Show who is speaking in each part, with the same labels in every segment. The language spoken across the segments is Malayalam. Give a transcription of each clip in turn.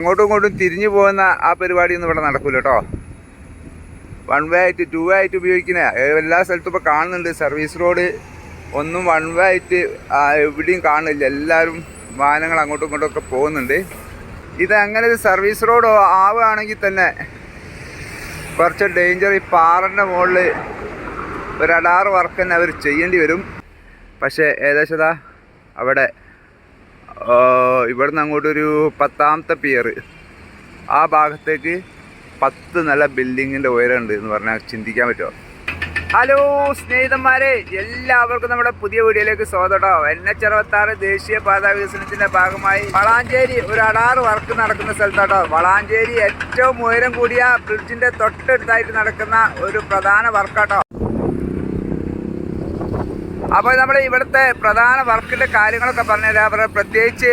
Speaker 1: അങ്ങോട്ടും ഇങ്ങോട്ടും തിരിഞ്ഞു പോകുന്ന ആ പരിപാടി ഒന്നും ഇവിടെ നടക്കൂല കേട്ടോ. വൺ വേ ആയിട്ട് ടു വേ ആയിട്ട് ഉപയോഗിക്കുന്ന എല്ലാ സ്ഥലത്തും ഇപ്പോൾ കാണുന്നുണ്ട്. സർവീസ് റോഡ് ഒന്നും വൺ വേ ആയിട്ട് എവിടെയും കാണില്ല എല്ലാവരും വാഹനങ്ങൾ അങ്ങോട്ടും ഇങ്ങോട്ടും ഒക്കെ പോകുന്നുണ്ട്. ഇത് അങ്ങനെ ഒരു സർവീസ് റോഡ് ആവുകയാണെങ്കിൽ തന്നെ കുറച്ച് ഡേഞ്ചർ ഈ പാറന്റെ മുകളിൽ ഒരു അടാറ് വർക്ക് തന്നെ അവർ ചെയ്യേണ്ടി വരും. പക്ഷേ ഏകദേശം അവിടെ ഇവിടുന്ന് അങ്ങോട്ടൊരു പത്താമത്തെ പിയർ ആ ഭാഗത്തേക്ക് പത്ത് നല്ല ബിൽഡിങ്ങിന്റെ ഉയരമുണ്ട് എന്ന് പറഞ്ഞാൽ ചിന്തിക്കാൻ പറ്റുമോ ഹലോ സ്നേഹിതന്മാരെ എല്ലാവർക്കും നമ്മുടെ പുതിയ വീഡിയോയിലേക്ക് സ്വാഗതം. എൻ എച്ച് അറുപത്താറ് ദേശീയ പാത വികസനത്തിന്റെ ഭാഗമായി വളാഞ്ചേരി ഒരു അടാർ വർക്ക് നടക്കുന്ന സ്ഥലത്താട്ടോ. വളാഞ്ചേരി ഏറ്റവും ഉയരം കൂടിയ ബ്രിഡ്ജിന്റെ തൊട്ടടുത്തായിട്ട് നടക്കുന്ന ഒരു പ്രധാന വർക്കാട്ടോ അപ്പോൾ നമ്മൾ ഇവിടുത്തെ പ്രധാന വർക്കിന്റെ കാര്യങ്ങളൊക്കെ പറഞ്ഞുതരാം. അവരുടെ പ്രത്യേകിച്ച്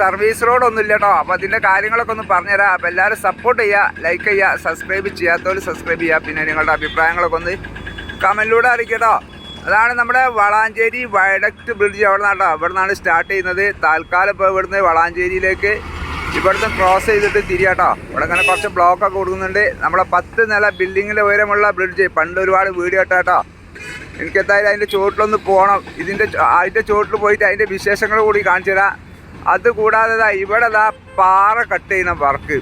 Speaker 1: സർവീസ് റോഡൊന്നും ഇല്ല കേട്ടോ അപ്പോൾ അതിന്റെ കാര്യങ്ങളൊക്കെ ഒന്ന് പറഞ്ഞുതരാം. അപ്പോൾ എല്ലാവരും സപ്പോർട്ട് ചെയ്യുക ലൈക്ക് ചെയ്യുക സബ്സ്ക്രൈബ് ചെയ്യാത്തവർ സബ്സ്ക്രൈബ് ചെയ്യുക. പിന്നെ നിങ്ങളുടെ അഭിപ്രായങ്ങളൊക്കെ ഒന്ന് കമന്റിലൂടെ അറിയിക്കട്ടോ അതാണ് നമ്മുടെ വളാഞ്ചേരി വയഡക്റ്റ് ബ്രിഡ്ജ് അവിടെ നിന്നാട്ടോ ഇവിടെ നിന്നാണ് സ്റ്റാർട്ട് ചെയ്യുന്നത്. താൽക്കാലം ഇപ്പോൾ ഇവിടുന്ന് വളാഞ്ചേരിയിലേക്ക് ഇവിടുന്ന് ക്രോസ് ചെയ്തിട്ട് തിരിയാട്ടോ ഇവിടെ ഇങ്ങനെ കുറച്ച് ബ്ലോക്കൊക്കെ കൊടുക്കുന്നുണ്ട്. നമ്മളെ പത്ത് നില ബിൽഡിങ്ങിന്റെ ഉയരമുള്ള ബ്രിഡ്ജ് പണ്ട് ഒരുപാട് വീഡിയോ ഇട്ടാട്ടോ എനിക്ക് എന്തായാലും അതിന്റെ ചുവട്ടിലൊന്ന് പോകണം. ഇതിന്റെ അതിന്റെ ചുവട്ടിൽ പോയിട്ട് അതിന്റെ വിശേഷങ്ങൾ കൂടി കാണിച്ചു തരാം. അതുകൂടാതെ ഇവിടെ ദാ പാറ കട്ട് ചെയ്യുന്ന വർക്ക്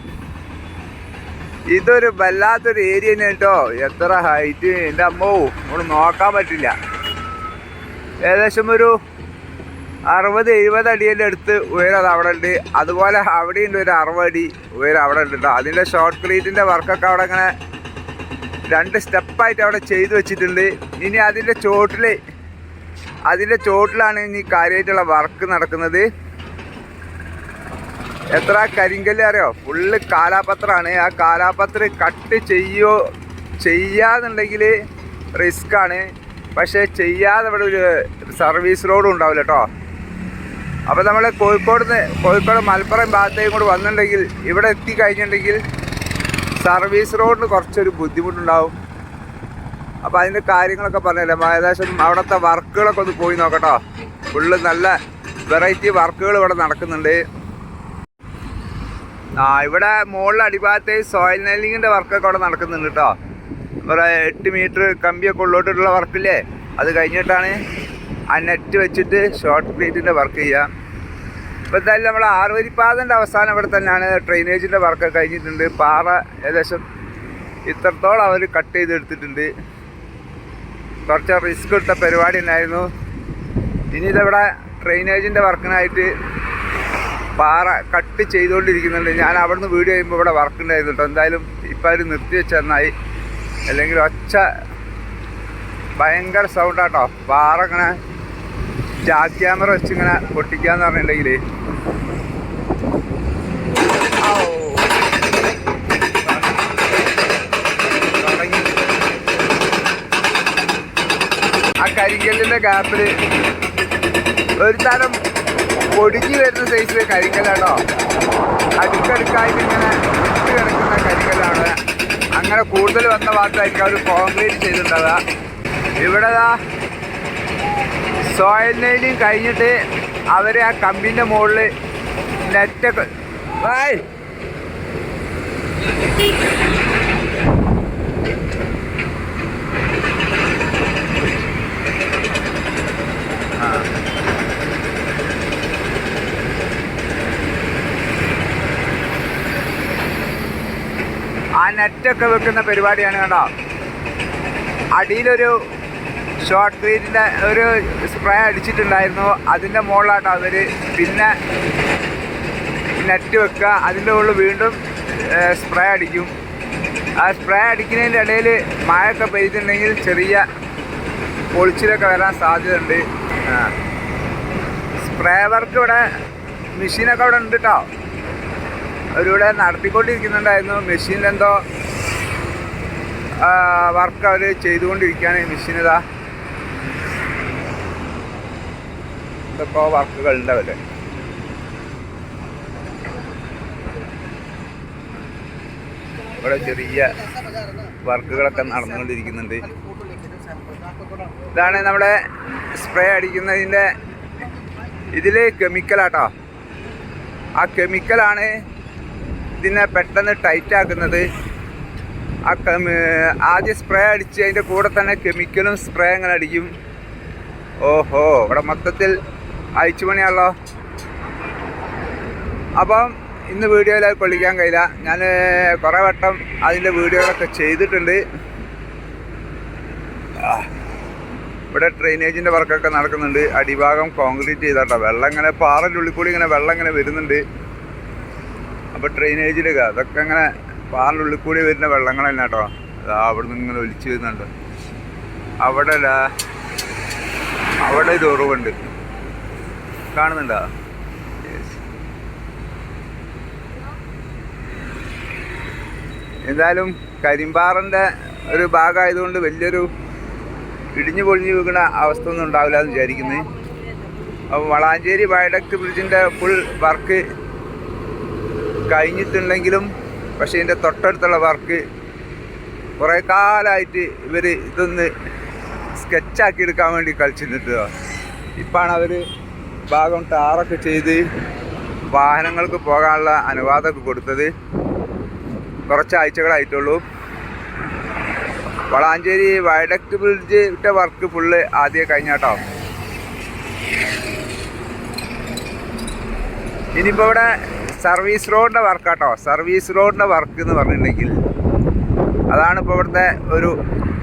Speaker 1: ഇതൊരു വല്ലാത്തൊരു ഏരിയ തന്നെ കേട്ടോ. എത്ര ഹൈറ്റ് എന്റെ അമ്മോ നമ്മൾ നോക്കാൻ പറ്റില്ല. ഏകദേശം ഒരു അറുപത് എഴുപത് അടിയുടെ അടുത്ത് ഉയരം അവിടെ ഉണ്ട്. അതുപോലെ അവിടെയുണ്ട് ഒരു അറുപത് അടി ഉയരം അവിടെ ഉണ്ട് കേട്ടോ. അതിന്റെ ഷോർട്ട് ക്രീറ്റിന്റെ വർക്കൊക്കെ അവിടെ ഇങ്ങനെ രണ്ട് സ്റ്റെപ്പായിട്ട് അവിടെ ചെയ്തു വെച്ചിട്ടുണ്ട്. ഇനി അതിന്റെ ചോട്ടിൽ അതിന്റെ ചോട്ടിലാണ് ഇനി കാര്യമായിട്ടുള്ള വർക്ക് നടക്കുന്നത്. എത്ര കരിങ്കല്ല് അറിയോ? ഫുള്ള് കാലാപത്രമാണ് ആ കാലാപത്രം കട്ട് ചെയ്യോ ചെയ്യാന്നുണ്ടെങ്കിൽ റിസ്ക് ആണ്. പക്ഷേ ചെയ്യാതെ ഇവിടെ ഒരു സർവീസ് റോഡും ഉണ്ടാവില്ല കേട്ടോ. അപ്പോൾ നമ്മൾ കോഴിക്കോട് നിന്ന് കോഴിക്കോട് മലപ്പുറം ഭാഗത്തേക്കും കൂടെ വന്നിട്ടുണ്ടെങ്കിൽ ഇവിടെ എത്തിക്കഴിഞ്ഞിട്ടുണ്ടെങ്കിൽ സർവീസ് റോഡിന് കുറച്ചൊരു ബുദ്ധിമുട്ടുണ്ടാവും. അപ്പോൾ അതിന്റെ കാര്യങ്ങളൊക്കെ പറഞ്ഞല്ലേ? ഏകദേശം അവിടുത്തെ വർക്കുകളൊക്കെ ഒന്ന് പോയി നോക്കട്ടോ. ഫുള്ള് നല്ല വെറൈറ്റി വർക്കുകൾ ഇവിടെ നടക്കുന്നുണ്ട്. ആ ഇവിടെ മുകളിൽ അടിഭാഗത്തെ സോയിൽ നെല്ലിങ്ങിന്റെ വർക്കൊക്കെ അവിടെ നടക്കുന്നുണ്ട് കേട്ടോ. ഇവിടെ എട്ട് മീറ്റർ കമ്പിയൊക്കെ ഉള്ളോട്ടുള്ള വർക്കില്ലേ? അത് കഴിഞ്ഞിട്ടാണ് ആ നെറ്റ് വെച്ചിട്ട് ഷോർട്ട് പ്ലേറ്റിന്റെ വർക്ക് ചെയ്യുക ഇപ്പോൾ എന്തായാലും നമ്മൾ ആറുവരിപ്പാതന്റെ അവസാനം ഇവിടെ തന്നെയാണ് ഡ്രെയിനേജിന്റെ വർക്ക് കഴിഞ്ഞിട്ടുണ്ട്. പാറ ഏകദേശം ഇത്രത്തോളം അവർ കട്ട് ചെയ്തെടുത്തിട്ടുണ്ട്. കുറച്ച് റിസ്ക് എടുത്ത പരിപാടി ഉണ്ടായിരുന്നു ഇനി ഇതവിടെ ഡ്രെയിനേജിന്റെ വർക്കിനായിട്ട് പാറ കട്ട് ചെയ്തുകൊണ്ടിരിക്കുന്നുണ്ട്. ഞാൻ അവിടുന്ന് വീഡിയോ ചെയ്യുമ്പോൾ ഇവിടെ വർക്ക് ഉണ്ടായിരുന്നു കേട്ടോ എന്തായാലും ഇപ്പം അവർ നിർത്തി വെച്ചെന്നായി അല്ലെങ്കിൽ ഒച്ച ഭയങ്കര സൗണ്ടാട്ടോ പാറ ഇങ്ങനെ ജാക്ക് ക്യാമറ വെച്ച് ഇങ്ങനെ പൊട്ടിക്കാന്ന് പറഞ്ഞിട്ടുണ്ടെങ്കിൽ ആ കരിങ്കല്ലിന്റെ ഗ്യാപ്പിൽ ഒരു തരം പൊടിഞ്ഞു വരുന്ന സൈസിൽ കരിങ്കല്ലാണോ അടുക്കടുക്കായിട്ട് ഇങ്ങനെ കിടക്കുന്ന കരിങ്കല്ലാണ്. അങ്ങനെ കൂടുതൽ വന്ന ഭാഗത്തായിരിക്കും അവർ കോൺക്രീറ്റ് ചെയ്തിട്ടുണ്ടാവുക. ഇവിടെ ദാ സോയിൽ നെയിലിങ് കഴിഞ്ഞിട്ട് അവർ ആ കമ്പിന്റെ മുകളിൽ നെറ്റൊക്കെ ആ നെറ്റൊക്കെ വെക്കുന്ന പരിപാടിയാണ് കേട്ടോ അടിയിലൊരു ഷോർട്ട് ക്രീറ്റിന്റെ ഒരു സ്പ്രേ അടിച്ചിട്ടുണ്ടായിരുന്നു. അതിന്റെ മുകളിലാട്ടോ അവർ പിന്നെ നെറ്റ് വെക്കുക. അതിന്റെ മുകളിൽ വീണ്ടും സ്പ്രേ അടിക്കും. ആ സ്പ്രേ അടിക്കുന്നതിന്റെ ഇടയിൽ മഴയൊക്കെ പെയ്തിട്ടുണ്ടെങ്കിൽ ചെറിയ പൊളിച്ചിലൊക്കെ വരാൻ സാധ്യതയുണ്ട്. സ്പ്രേ വർക്ക് ഇവിടെ മെഷീനൊക്കെ അവിടെ ഉണ്ട് കേട്ടോ അവരിവിടെ നടത്തിക്കൊണ്ടിരിക്കുന്നുണ്ടായിരുന്നു. മെഷീനിലെന്തോ വർക്ക് അവർ ചെയ്തുകൊണ്ടിരിക്കുകയാണ് മെഷീൻ ഇതാ ഇതൊക്കെ വർക്കുകൾ ഉണ്ടാവില്ലേ? ഇവിടെ ചെറിയ വർക്കുകളൊക്കെ നടന്നുകൊണ്ടിരിക്കുന്നുണ്ട്. ഇതാണ് നമ്മുടെ സ്പ്രേ അടിക്കുന്നതിന്റെ ഇതിൽ കെമിക്കലാട്ടോ ആ കെമിക്കലാണ് ഇതിനെ പെട്ടെന്ന് ടൈറ്റ് ആക്കുന്നത്. ആ ആദ്യം സ്പ്രേ അടിച്ച് അതിന്റെ കൂടെ തന്നെ കെമിക്കലും സ്പ്രേ അങ്ങനെ അടിക്കും. ഓഹോ ഇവിടെ മൊത്തത്തിൽ അയച്ചു പണിയാണല്ലോ. അപ്പം ഇന്ന് വീഡിയോയിൽ അത് കഴിയില്ല. ഞാൻ കുറേ വട്ടം അതിന്റെ വീഡിയോകളൊക്കെ ചെയ്തിട്ടുണ്ട്. ഇവിടെ ഡ്രെയിനേജിന്റെ വർക്കൊക്കെ നടക്കുന്നുണ്ട്. അടിഭാഗം കോൺക്രീറ്റ് ചെയ്താട്ടോ. വെള്ളം ഇങ്ങനെ പാറന്റെ ഉള്ളിൽ ഇങ്ങനെ വെള്ളം ഇങ്ങനെ വരുന്നുണ്ട്. അപ്പോൾ ഡ്രെയിനേജിൽ അതൊക്കെ ഇങ്ങനെ പാറിന്റെ ഉള്ളിൽ കൂടി വരുന്ന വെള്ളങ്ങൾ തന്നെ കേട്ടോ. അതാ അവിടെ നിന്ന് ഇങ്ങനെ ഒലിച്ചു വരുന്നുണ്ട്. അവിടെ അവിടെ ഇത് ഉറവുണ്ട്. കാണുന്നുണ്ടോ? എന്തായാലും കരിമ്പാറിന്റെ ഒരു ഭാഗമായതുകൊണ്ട് വലിയൊരു ഇടിഞ്ഞു പൊളിഞ്ഞു വീഴുന്ന അവസ്ഥ ഒന്നും ഉണ്ടാവില്ല എന്ന് വിചാരിക്കുന്നത് അപ്പോൾ വളാഞ്ചേരി വയഡക്ട് ബ്രിഡ്ജിന്റെ ഫുൾ വർക്ക് കഴിഞ്ഞിട്ടുണ്ടെങ്കിലും പക്ഷേ ഇതിന്റെ തൊട്ടടുത്തുള്ള വർക്ക് കുറേ കാലമായിട്ട് ഇവർ ഇതൊന്ന് സ്കെച്ചാക്കി എടുക്കാൻ വേണ്ടി കളിച്ചിരുന്നിട്ടോ ഇപ്പോഴാണ് അവർ ഭാഗം ടാറൊക്കെ ചെയ്ത് വാഹനങ്ങൾക്ക് പോകാനുള്ള അനുവാദമൊക്കെ കൊടുത്തത് കുറച്ച് ആഴ്ചകളായിട്ടുള്ളൂ. വളാഞ്ചേരി വയഡക്ട് ബ്രിഡ്ജിന്റെ വർക്ക് ഫുള്ള് ആദ്യം കഴിഞ്ഞാട്ടോ. ഇനിയിപ്പോൾ ഇവിടെ സർവീസ് റോഡിന്റെ വർക്കാട്ടോ. സർവീസ് റോഡിന്റെ വർക്ക് എന്ന് പറഞ്ഞിട്ടുണ്ടെങ്കിൽ അതാണ് ഇപ്പോൾ ഇവിടുത്തെ ഒരു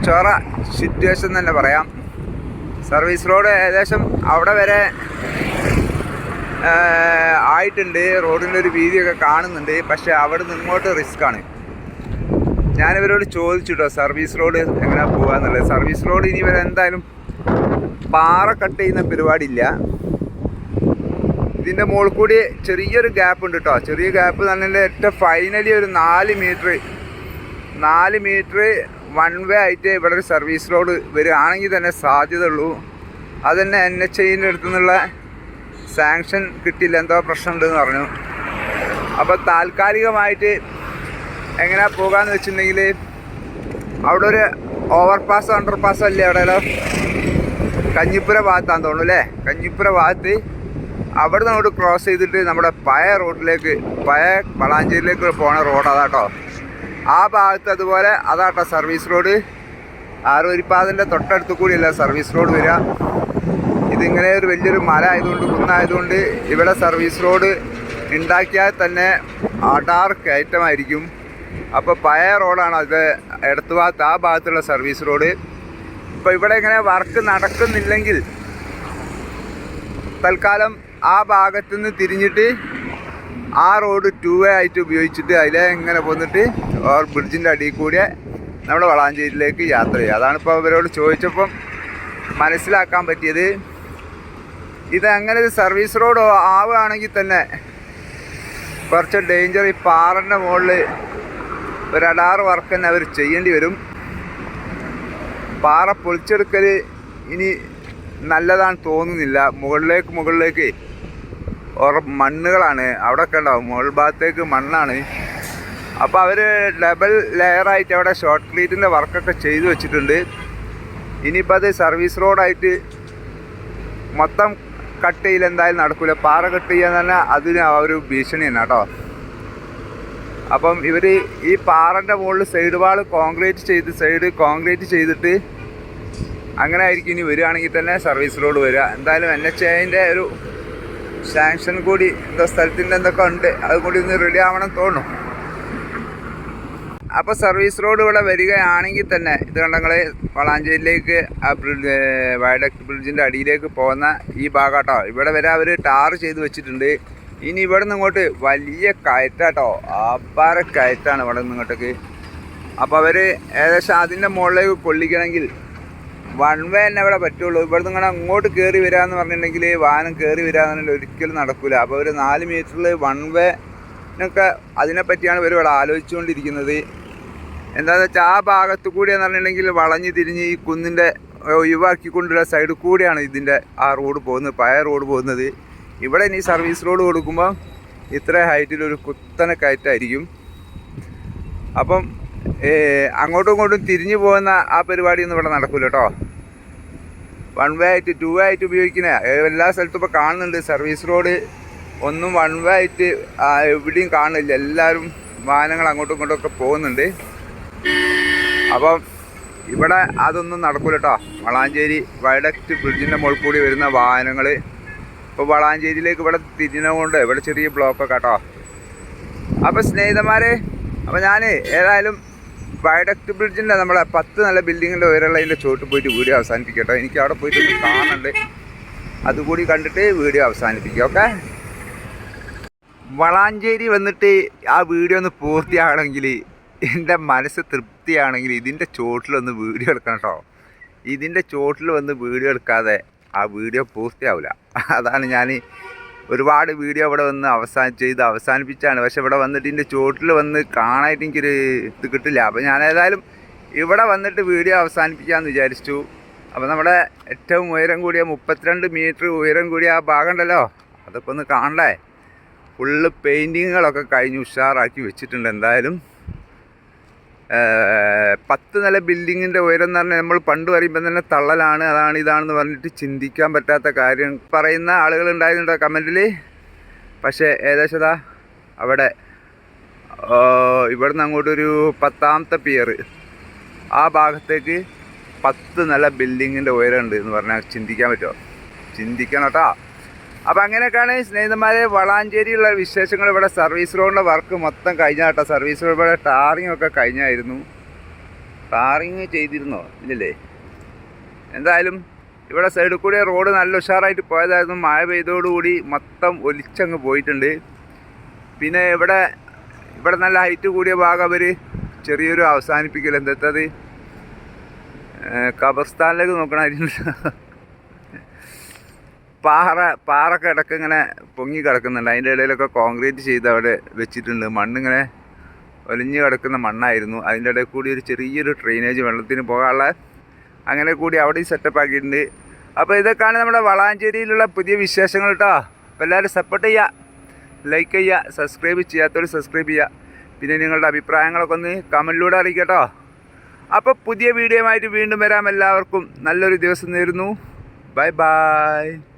Speaker 1: ചൊറ സിറ്റുവേഷൻ തന്നെ പറയാം. സർവീസ് റോഡ് ഏകദേശം അവിടെ വരെ ആയിട്ടുണ്ട്. റോഡിന്റെ ഒരു വീതിയൊക്കെ കാണുന്നുണ്ട്. പക്ഷേ അവിടെ നിന്ന് ഇങ്ങോട്ട് റിസ്ക് ആണ്. ഞാനിവരോട് ചോദിച്ചു കേട്ടോ സർവീസ് റോഡ് എങ്ങനെ പോകാന്നുള്ളത് സർവീസ് റോഡ് ഇനി ഇവരെന്തായാലും പാറ കട്ട് ചെയ്യുന്ന പരിപാടിയില്ല. ഇതിന്റെ മുകളിൽ കൂടി ചെറിയൊരു ഗ്യാപ്പ് ഉണ്ട് കേട്ടോ ചെറിയ ഗ്യാപ്പ് തന്നെ ഏറ്റവും ഫൈനലി ഒരു നാല് മീറ്റർ നാല് മീറ്റർ വൺ വേ ആയിട്ട് ഇവിടെ ഒരു സർവീസ് റോഡ് വരികയാണെങ്കിൽ തന്നെ സാധ്യതയുള്ളൂ. അതുതന്നെ അത് തന്നെ എൻ എച്ച് ഐന്റെ അടുത്തു നിന്നുള്ള സാങ്ഷൻ കിട്ടിയില്ല എന്തോ പ്രശ്നമുണ്ടെന്ന് പറഞ്ഞു. അപ്പോൾ താൽക്കാലികമായിട്ട് എങ്ങനെ പോകാന്ന് വെച്ചിട്ടുണ്ടെങ്കിൽ അവിടെ ഒരു ഓവർ പാസ് അണ്ടർ പാസ് അല്ലേ അവിടെയല്ലോ കഞ്ഞിപ്പുര ഭാഗത്താന്ന് തോന്നുന്നു അല്ലേ? കഞ്ഞിപ്പുര ഭാഗത്ത് അവിടെ നിന്ന് ക്രോസ് ചെയ്തിട്ട് നമ്മുടെ പയ റോഡിലേക്ക് പയ വളാഞ്ചേരിയിലേക്ക് പോണ റോഡ് അതാട്ടോ. ആ ഭാഗത്ത് അതുപോലെ അതാട്ടോ സർവീസ് റോഡ് ആറുവരിപ്പാതിന്റെ തൊട്ടടുത്ത് കൂടിയല്ല സർവീസ് റോഡ് വരിക. ഇതിങ്ങനെ ഒരു വലിയൊരു മല ആയതുകൊണ്ട് കുന്നായതുകൊണ്ട് ഇവിടെ സർവീസ് റോഡ് ഉണ്ടാക്കിയാൽ തന്നെ അടാർ കയറ്റമായിരിക്കും അപ്പോൾ പഴയ റോഡാണ് അത് ഇടത്തു ഭാഗത്ത് ആ ഭാഗത്തുള്ള സർവീസ് റോഡ് ഇപ്പോൾ ഇവിടെ ഇങ്ങനെ വർക്ക് നടക്കുന്നില്ലെങ്കിൽ തൽക്കാലം ആ ഭാഗത്തു നിന്ന് തിരിഞ്ഞിട്ട് ആ റോഡ് ടു വേ ആയിട്ട് ഉപയോഗിച്ചിട്ട് അതിലെ ഇങ്ങനെ പോന്നിട്ട് ഓർ ബ്രിഡ്ജിന്റെ അടിയിൽ കൂടെ നമ്മുടെ വളാഞ്ചേരിയിലേക്ക് യാത്ര ചെയ്യുക. അതാണിപ്പോൾ അവരോട് ചോദിച്ചപ്പം മനസ്സിലാക്കാൻ പറ്റിയത്. ഇത് അങ്ങനെ ഒരു സർവീസ് റോഡ് ആവുകയാണെങ്കിൽ തന്നെ കുറച്ച് ഡേഞ്ചർ ഈ പാറന്റെ മുകളിൽ ഒരു അഡാർ വർക്ക് തന്നെ അവർ ചെയ്യേണ്ടി വരും. പാറ പൊളിച്ചെടുക്കൽ ഇനി നല്ലതാണ് തോന്നുന്നില്ല. മുകളിലേക്ക് മുകളിലേക്ക് ഓർ മണ്ണുകളാണ്. അവിടെ ഒക്കെ ഉണ്ടാവും. മുകൾ ഭാഗത്തേക്ക് മണ്ണാണ്. അപ്പോൾ അവർ ഡബിൾ ലെയറായിട്ട് അവിടെ ഷോർട്ട് ക്ലീറ്റിന്റെ വർക്കൊക്കെ ചെയ്തു വെച്ചിട്ടുണ്ട്. ഇനിയിപ്പോൾ അത് സർവീസ് റോഡായിട്ട് മൊത്തം കട്ട് ചെയ്യൽ എന്തായാലും നടക്കില്ല പാറ കട്ട് ചെയ്യുക എന്ന് പറഞ്ഞാൽ അതിന് ആ ഒരു ഭീഷണി തന്നെ കേട്ടോ. അപ്പം ഇവർ ഈ പാറന്റെ മുകളിൽ സൈഡ് വാൾ കോൺക്രീറ്റ് ചെയ്ത് സൈഡ് കോൺക്രീറ്റ് ചെയ്തിട്ട് അങ്ങനെ ആയിരിക്കും ഇനി വരികയാണെങ്കിൽ തന്നെ സർവീസ് റോഡ് വരിക. എന്തായാലും എൻ എച്ച് ഐന്റെ ഒരു സാങ്ഷൻ കൂടി എന്തോ സ്ഥലത്തിന്റെ എന്തൊക്കെ ഉണ്ട് അതുകൂടി ഒന്ന് റെഡി ആവണം തോന്നുന്നു. അപ്പോൾ സർവീസ് റോഡ് ഇവിടെ വരികയാണെങ്കിൽ തന്നെ ഇത് കണ്ടങ്ങൾ വളാഞ്ചേരിയിലേക്ക് ആ ബ്രിഡ്ജ് വയഡക്ട് ബ്രിഡ്ജിന്റെ അടിയിലേക്ക് പോകുന്ന ഈ ഭാഗാട്ടോ. ഇവിടെ വരെ അവർ ടാർ ചെയ്ത് വെച്ചിട്ടുണ്ട്. ഇനി ഇവിടെ നിന്ന് ഇങ്ങോട്ട് വലിയ കയറ്റാട്ടോ. ആപ്പാറ കയറ്റാണ് ഇവിടെ നിന്ന് ഇങ്ങോട്ടേക്ക്. അപ്പോൾ അവർ ഏകദേശം അതിന്റെ മുകളിലേക്ക് കൊള്ളിക്കണമെങ്കിൽ വൺ വേ തന്നെ ഇവിടെ പറ്റുള്ളൂ. ഇവിടെ നിന്ന് ഇങ്ങനെ അങ്ങോട്ട് കയറി വരാമെന്ന് പറഞ്ഞിട്ടുണ്ടെങ്കിൽ വാഹനം കയറി വരാമെന്നുണ്ടെങ്കിൽ ഒരിക്കലും നടക്കില്ല അപ്പോൾ ഒരു നാല് മീറ്ററിൽ വൺ വേ ഒക്കെ അതിനെപ്പറ്റിയാണ് ഇവർ ഇവിടെ ആലോചിച്ചുകൊണ്ടിരിക്കുന്നത്. എന്താണെന്ന് വെച്ചാൽ ആ ഭാഗത്ത് കൂടി എന്ന് പറഞ്ഞിട്ടുണ്ടെങ്കിൽ വളഞ്ഞു തിരിഞ്ഞ് ഈ കുന്നിന്റെ ഒഴിവാക്കിക്കൊണ്ടുള്ള സൈഡിൽ കൂടിയാണ് ഇതിന്റെ ആ റോഡ് പോകുന്നത് പഴയ റോഡ് പോകുന്നത്. ഇവിടെ ഇനി സർവീസ് റോഡ് കൊടുക്കുമ്പോൾ ഇത്ര ഹൈറ്റിലൊരു കുത്തനെ കയറ്റായിരിക്കും. അപ്പം അങ്ങോട്ടും ഇങ്ങോട്ടും തിരിഞ്ഞു പോകുന്ന ആ പരിപാടിയൊന്നും ഇവിടെ നടക്കില്ല കേട്ടോ. വൺ വേ ആയിട്ട് ടു വേ ആയിട്ട് ഉപയോഗിക്കുന്ന എല്ലാ സ്ഥലത്തും ഇപ്പോൾ കാണുന്നുണ്ട് സർവീസ് റോഡ് ഒന്നും വൺ വേ ആയിട്ട് എവിടെയും കാണുന്നില്ല എല്ലാവരും വാഹനങ്ങൾ അങ്ങോട്ടും ഇങ്ങോട്ടും ഒക്കെ പോകുന്നുണ്ട്. അപ്പം ഇവിടെ അതൊന്നും നടക്കൂല കേട്ടോ വളാഞ്ചേരി വയഡക്റ്റ് ബ്രിഡ്ജിന്റെ മുകളിൽ കൂടി വരുന്ന വാഹനങ്ങൾ ഇപ്പോൾ വളാഞ്ചേരിയിലേക്ക് ഇവിടെ തിരിഞ്ഞുകൊണ്ട് ഇവിടെ ചെറിയ ബ്ലോക്കൊക്കെ കേട്ടോ അപ്പോൾ സ്നേഹിതന്മാരെ അപ്പോൾ ഞാൻ ഏതായാലും വയഡക്റ്റ് ബ്രിഡ്ജിന്റെ നമ്മളെ പത്ത് നല്ല ബിൽഡിങ്ങിന്റെ ഉയരമുള്ളതിന്റെ ചോട്ട് പോയിട്ട് വീഡിയോ അവസാനിപ്പിക്കട്ടോ എനിക്ക് അവിടെ പോയിട്ട് ഒന്ന് കാണുന്നുണ്ട് അതുകൂടി കണ്ടിട്ട് വീഡിയോ അവസാനിപ്പിക്കാം ഓക്കെ? വളാഞ്ചേരി വന്നിട്ട് ആ വീഡിയോ ഒന്ന് പൂർത്തിയാകണമെങ്കിൽ എന്റെ മനസ്സ് തൃപ്തിയാണെങ്കിൽ ഇതിന്റെ ചോട്ടിൽ വന്ന് വീഡിയോ എടുക്കണം കേട്ടോ. ഇതിന്റെ ചോട്ടിൽ വന്ന് വീഡിയോ എടുക്കാതെ ആ വീഡിയോ പൂർത്തിയാവില്ല അതാണ് ഞാൻ ഒരുപാട് വീഡിയോ ഇവിടെ വന്ന് അവസാനം ചെയ്ത് അവസാനിപ്പിച്ചാണ്. പക്ഷെ ഇവിടെ വന്നിട്ട് ഇതിന്റെ ചോട്ടിൽ വന്ന് കാണാനായിട്ട് എനിക്കൊരു ഇത് കിട്ടില്ല. അപ്പോൾ ഞാൻ ഏതായാലും ഇവിടെ വന്നിട്ട് വീഡിയോ അവസാനിപ്പിക്കാമെന്ന് വിചാരിച്ചു. അപ്പോൾ നമ്മുടെ ഏറ്റവും ഉയരം കൂടിയ മുപ്പത്തിരണ്ട് മീറ്റർ ഉയരം കൂടിയ ആ ഭാഗം ഉണ്ടല്ലോ അതൊക്കെ ഒന്ന് കാണണ്ടേ? ഫുള്ള് പെയിന്റിങ്ങുകളൊക്കെ കഴിഞ്ഞ് ഉഷാറാക്കി വെച്ചിട്ടുണ്ട് എന്തായാലും. പത്ത് നില ബിൽഡിങ്ങിന്റെ ഉയരം എന്ന് പറഞ്ഞാൽ നമ്മൾ പണ്ട് പറയുമ്പോൾ തന്നെ തള്ളലാണ് അതാണ് ഇതാണെന്ന് പറഞ്ഞിട്ട് ചിന്തിക്കാൻ പറ്റാത്ത കാര്യം പറയുന്ന ആളുകൾ ഉണ്ടായിരുന്നുണ്ടോ കമന്റിൽ? പക്ഷേ ഏകദേശം അവിടെ ഇവിടുന്ന് അങ്ങോട്ടൊരു പത്താമത്തെ പിയർ. ആ ഭാഗത്തേക്ക് പത്ത് നില ബിൽഡിങ്ങിന്റെ ഉയരമുണ്ട് എന്ന് പറഞ്ഞാൽ ചിന്തിക്കാൻ പറ്റുമോ? ചിന്തിക്കണം കേട്ടോ. അപ്പോൾ അങ്ങനെയൊക്കെയാണ് സ്നേഹിതന്മാരെ വളാഞ്ചേരിയുള്ള വിശേഷങ്ങൾ ഇവിടെ സർവീസ് റോഡിന്റെ വർക്ക് മൊത്തം കഴിഞ്ഞ കേട്ടോ. സർവീസ് റോഡ് ഇവിടെ ടാറിങ് ഒക്കെ കഴിഞ്ഞായിരുന്നു. ടാറിങ് ചെയ്തിരുന്നോ? ഇല്ലല്ലേ? എന്തായാലും ഇവിടെ സൈഡിൽ കൂടി റോഡ് നല്ല ഉഷാറായിട്ട് പോയതായിരുന്നു. മഴ പെയ്തോടുകൂടി മൊത്തം ഒലിച്ചങ്ങ് പോയിട്ടുണ്ട്. പിന്നെ ഇവിടെ ഇവിടെ നല്ല ഹൈറ്റ് കൂടിയ ഭാഗം അവർ ചെറിയൊരു അവസാനിപ്പിക്കൽ എന്താ ഖബർസ്ഥാനിലേക്ക് നോക്കണമായിരുന്നു. പാറ പാറൊക്കെ ഇടയ്ക്ക് ഇങ്ങനെ പൊങ്ങി കിടക്കുന്നുണ്ട്. അതിന്റെ ഇടയിലൊക്കെ കോൺക്രീറ്റ് ചെയ്ത് അവിടെ വെച്ചിട്ടുണ്ട്. മണ്ണിങ്ങനെ ഒലിഞ്ഞു കിടക്കുന്ന മണ്ണായിരുന്നു. അതിന്റെ ഇടയിൽ കൂടി ഒരു ചെറിയൊരു ഡ്രെയിനേജ് വെള്ളത്തിന് പോകാനുള്ള അങ്ങനെ കൂടി അവിടെ സെറ്റപ്പ് ആക്കിയിട്ടുണ്ട്. അപ്പോൾ ഇതൊക്കെയാണ് നമ്മുടെ വളാഞ്ചേരിയിലുള്ള പുതിയ വിശേഷങ്ങൾ കേട്ടോ അപ്പോൾ എല്ലാവരും സപ്പോർട്ട് ചെയ്യുക. ലൈക്ക് ചെയ്യുക. സബ്സ്ക്രൈബ് ചെയ്യാത്തവർ സബ്സ്ക്രൈബ് ചെയ്യുക. പിന്നെ നിങ്ങളുടെ അഭിപ്രായങ്ങളൊക്കെ ഒന്ന് കമന്റിലൂടെ അറിയിക്കട്ടോ അപ്പോൾ പുതിയ വീഡിയോ ആയിട്ട് വീണ്ടും വരാം. എല്ലാവർക്കും നല്ലൊരു ദിവസം നേരുന്നു. Bye bye